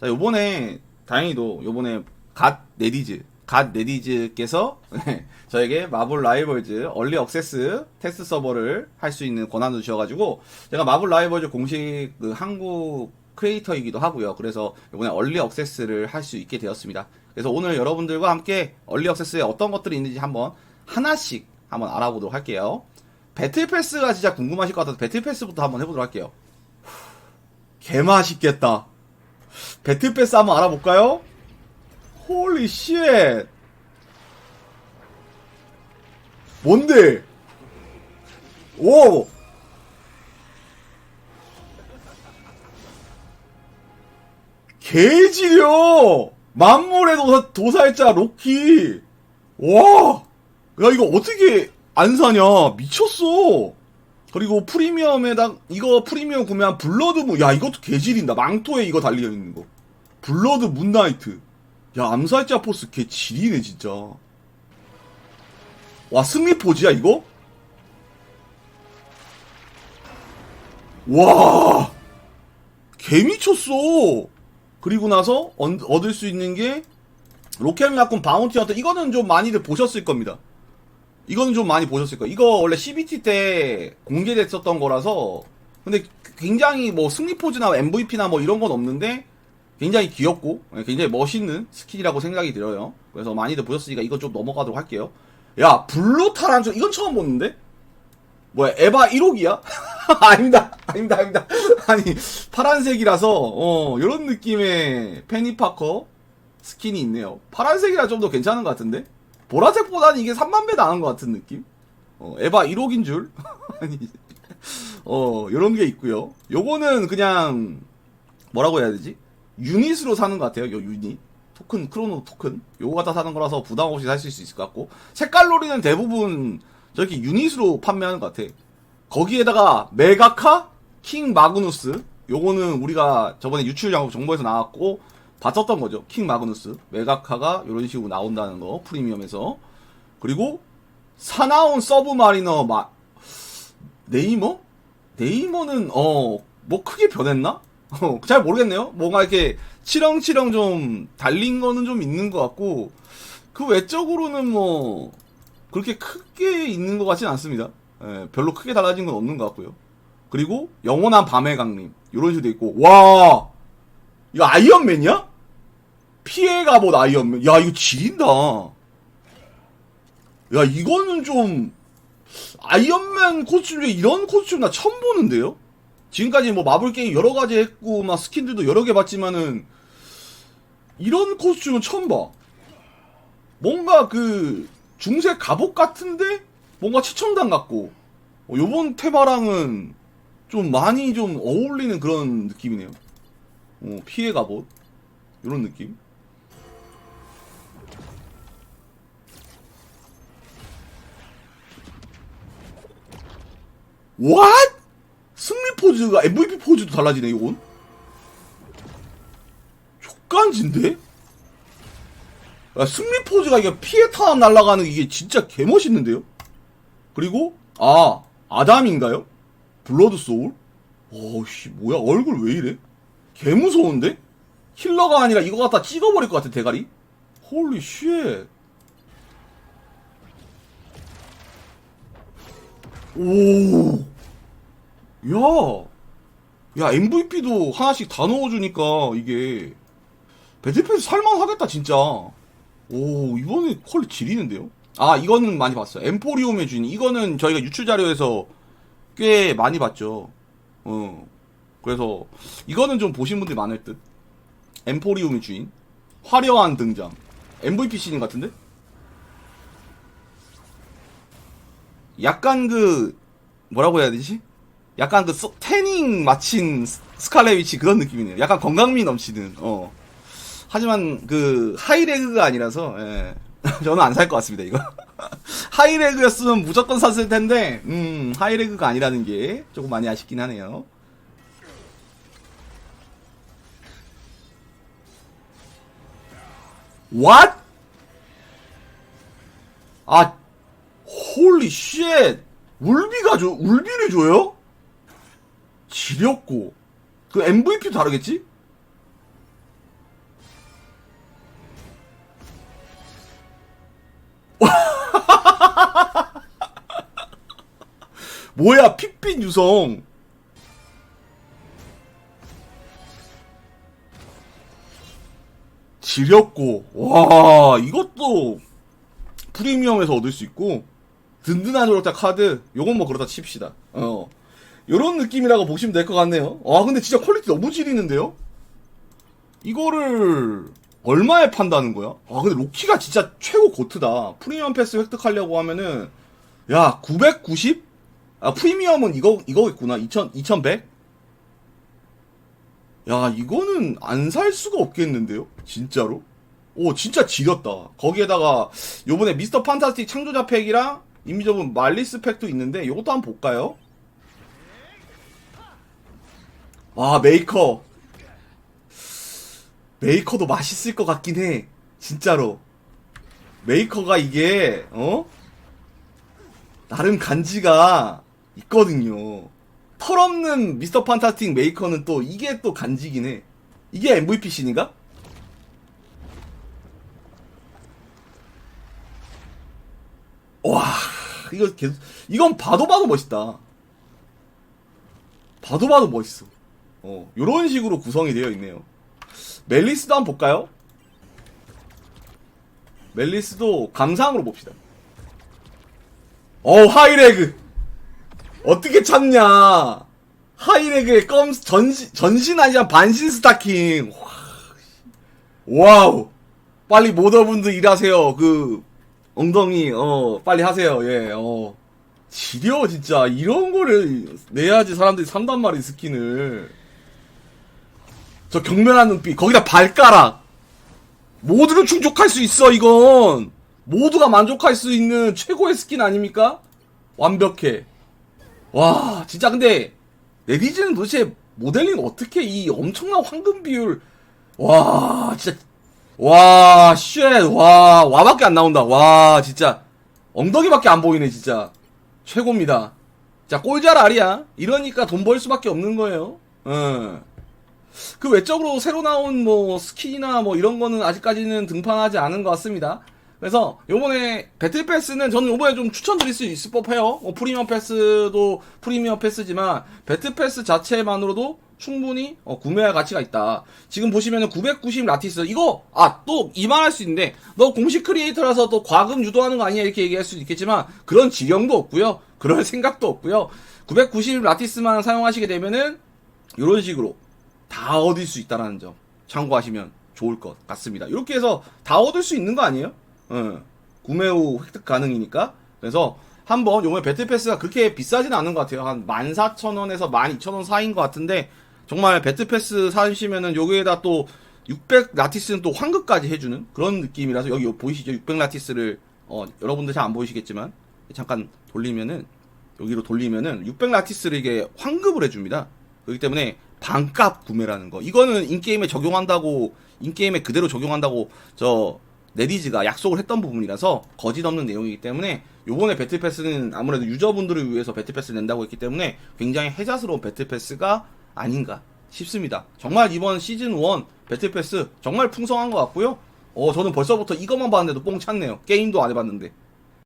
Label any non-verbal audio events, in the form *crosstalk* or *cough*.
자, 요번에 다행히도 요번에 갓 네디즈 갓 네디즈께서 *laughs* 저에게 마블 라이벌즈 얼리 억세스 테스트 서버를 할 수 있는 권한을 주셔가지고 제가 마블 라이벌즈 공식 그 한국 크리에이터이기도 하고요. 그래서 이번에 얼리 억세스를 할 수 있게 되었습니다. 그래서 오늘 여러분들과 함께 얼리 억세스에 어떤 것들이 있는지 한번 하나씩 한번 알아보도록 할게요. 배틀 패스가 진짜 궁금하실 것 같아서 배틀 패스부터 한번 해보도록 할게요. 개 맛있겠다. 배틀 패스 한번 알아볼까요? 홀리 쉣. 뭔데? 오! 개지려! 만물의 도사, 도살자 로키! 와! 야, 이거 어떻게 안 사냐? 미쳤어! 그리고 프리미엄에다, 이거 프리미엄 구매한 블러드 문, 야, 이것도 개질인다. 망토에 이거 달려 있는 거. 블러드 문나이트. 야, 암살자 포스 개 지리네, 진짜. 와, 승리 포즈야, 이거? 와! 개 미쳤어! 그리고 나서 얻- 얻을 수 있는 게 로켓 라쿤 바운티 헌터 이거는 좀 많이들 보셨을 겁니다. 이거는 좀 많이 보셨을 거예요. 이거 원래 CBT 때 공개됐었던 거라서 근데 굉장히 뭐 승리 포즈나 MVP나 뭐 이런 건 없는데 굉장히 귀엽고 예, 굉장히 멋있는 스킨이라고 생각이 들어요. 그래서 많이들 보셨으니까 이거 좀 넘어가도록 할게요. 야 블루 타란줄 이건 처음 보는데? 뭐야 에바 1호기야? *laughs* 아닙니다 아닙니다 아닙니다 아니 파란색이라서 어 이런 느낌의 페니파커 스킨이 있네요 파란색이라 좀 더 괜찮은 것 같은데 보라색보다는 이게 3만 배 나은 것 같은 느낌? 어 에바 1호기인 줄? *laughs* 아니 어 이런 게 있고요. 요거는 그냥 뭐라고 해야 되지? 유닛으로 사는 것 같아요 요 유닛. 토큰 크로노 토큰. 요거 갖다 사는 거라서 부담 없이 사실 수 있을 것 같고. 색깔놀이는 대부분 저렇게 유닛으로 판매하는 것 같아. 거기에다가 메가카 킹 마그누스. 요거는 우리가 저번에 유출 정- 정보에서 나왔고 봤었던 거죠. 킹 마그누스 메가카가 이런 식으로 나온다는 거 프리미엄에서 그리고 사나운 서브마리너 마 네이머 네이머는 어 뭐 크게 변했나? 어, 잘 모르겠네요. 뭔가 이렇게 치렁치렁 좀 달린 거는 좀 있는 것 같고 그 외적으로는 뭐 그렇게 크게 있는 것 같진 않습니다. 예, 별로 크게 달라진 건 없는 것 같고요. 그리고 영원한 밤의 강림 이런 식으로 돼 있고 와 이거 아이언맨이야? 피해가 뭐 아이언맨 야 이거 지린다. 야 이거는 좀 아이언맨 코스튬 중에 이런 코스튬 나 처음 보는데요? 지금까지 뭐 마블 게임 여러 가지 했고 막 스킨들도 여러 개 봤지만은 이런 코스튬은 처음 봐. 뭔가 그 중세 갑옷 같은데 뭔가 최첨단 같고 어, 요번 테마랑은 좀 많이 좀 어울리는 그런 느낌이네요. 어, 피해 갑옷 이런 느낌. What? 승리 포즈가 MVP 포즈도 달라지네 이건. 족간지인데? 야, 승리 포즈가 이게 피해 타함 날아가는 이게 진짜 개멋있는데요? 그리고, 아, 아담인가요? 블러드 소울? 어씨, 뭐야, 얼굴 왜 이래? 개 무서운데? 힐러가 아니라 이거 갖다 찍어버릴 것 같아, 대가리? 홀리 쉣. 오. 야. 야, MVP도 하나씩 다 넣어주니까, 이게. 배틀패스 살만하겠다, 진짜. 오, 이번에 퀄리 지리는데요? 아, 이거는 많이 봤어요. 엠포리움의 주인. 이거는 저희가 유출 자료에서 꽤 많이 봤죠. 어. 그래서, 이거는 좀 보신 분들이 많을 듯. 엠포리움의 주인. 화려한 등장. MVP 씬인 같은데? 약간 그, 뭐라고 해야 되지? 약간 그 소- 태닝 마친 스- 스칼렛 위치 그런 느낌이네요. 약간 건강미 넘치는, 어. 하지만 그 하이레그가 아니라서 예. *laughs* 저는 안 살 것 같습니다 이거 *laughs* 하이레그였으면 무조건 샀을 텐데 음 하이레그가 아니라는 게 조금 많이 아쉽긴 하네요 What? 아 홀리 쉣 울비가 줘 울비를 줘요? 지렸고. 그 MVP도 다르겠지? *laughs* 뭐야 핏빛 유성. 지렸고. 와 이것도 프리미엄에서 얻을 수 있고. 든든한 조력자 카드. 요건 뭐 그렇다 칩시다. 어. 요런 느낌이라고 보시면 될 것 같네요. 와 근데 진짜 퀄리티 너무 지리는데요? 이거를 얼마에 판다는 거야? 아 근데 로키가 진짜 최고 고트다. 프리미엄 패스 획득하려고 하면은 야 990? 아 프리미엄은 이거 이거겠구나. 2000 2100? 야 이거는 안 살 수가 없겠는데요? 진짜로? 오 진짜 지렸다. 거기에다가 요번에 미스터 판타스틱 창조자 팩이랑 이미저분 말리스 팩도 있는데 요것도 한번 볼까요 와 메이커 메이커도 맛있을 것 같긴 해 진짜로 메이커가 이게 어 나름 간지가 있거든요. 털없는 미스터 판타스틱 메이커는 또 이게 또 간지긴 해. 이게 MVP 신인가? 와, 이거 계속 이건 봐도 봐도 멋있다. 봐도 봐도 멋있어. 어, 요런 식으로 구성이 되어 있네요. 멜리스도 한번 볼까요? 멜리스도 감상으로 봅시다. 어 하이레그! 어떻게 찾냐? 하이레그의 껌 전신 전신 아니야 반신 스타킹. 와, 와우. 빨리 모더분들 일하세요. 그 엉덩이 어 빨리 하세요. 예 어. 지려 진짜. 이런 거를 내야지 사람들이 산단 말이 스킨을 저 경멸한 눈빛 거기다 발가락. 모두를 충족할 수 있어 이건. 모두가 만족할 수 있는 최고의 스킨 아닙니까? 완벽해. 와 진짜 근데 레디즈는 도대체 모델링 어떻게 이 엄청난 황금 비율 와 진짜 와쉣와 와밖에 안 나온다. 와 진짜. 엉덩이밖에 안 보이네 진짜. 최고입니다. 자 꼴잘 알이야. 이러니까 돈 벌 수밖에 없는 거예요. 응. 그 외적으로 새로 나온 뭐 스킨이나 뭐 이런 거는 아직까지는 등판하지 않은 것 같습니다. 그래서 요번에 배틀 패스는 저는 요번에 좀 추천드릴 수 있을 법해요. 뭐 프리미엄 패스도 프리미엄 패스지만 배틀 패스 자체만으로도 충분히 어, 구매할 가치가 있다. 지금 보시면은 990 라티스 이거 아 또 이만할 수 있는데 너 공식 크리에이터라서 또 과금 유도하는 거 아니야 이렇게 얘기할 수도 있겠지만 그런 지령도 없고요. 그럴 *laughs* 생각도 없고요. 990 라티스만 사용하시게 되면은 이런 식으로 다 얻을 수 있다라는 점 참고하시면 좋을 것 같습니다. 이렇게 해서 다 얻을 수 있는 거 아니에요? 응. 구매 후 획득 가능이니까. 그래서 한번 요번에 배틀 패스가 그렇게 비싸진 않은 것 같아요. 한 14,000원에서 12,000원 사이인 것 같은데 정말 배틀 패스 사시면은 여기에다 또 600 라티스는 또 환급까지 해주는 그런 느낌이라서 여기 보이시죠? 600 라티스를 어, 여러분들 잘 안 보이시겠지만 잠깐 돌리면은 여기로 돌리면은 600 라티스를 이게 환급을 해줍니다. 그렇기 때문에 반값 구매라는 거. 이거는 인게임에 적용한다고, 인게임에 그대로 적용한다고, 저, 네디즈가 약속을 했던 부분이라서 거짓 없는 내용이기 때문에 요번에 배틀패스는 아무래도 유저분들을 위해서 배틀패스를 낸다고 했기 때문에 굉장히 해자스러운 배틀패스가 아닌가 싶습니다. 정말 이번 시즌 1 배틀패스 정말 풍성한 것 같고요. 어, 저는 벌써부터 이것만 봤는데도 뽕 찼네요. 게임도 안 해봤는데.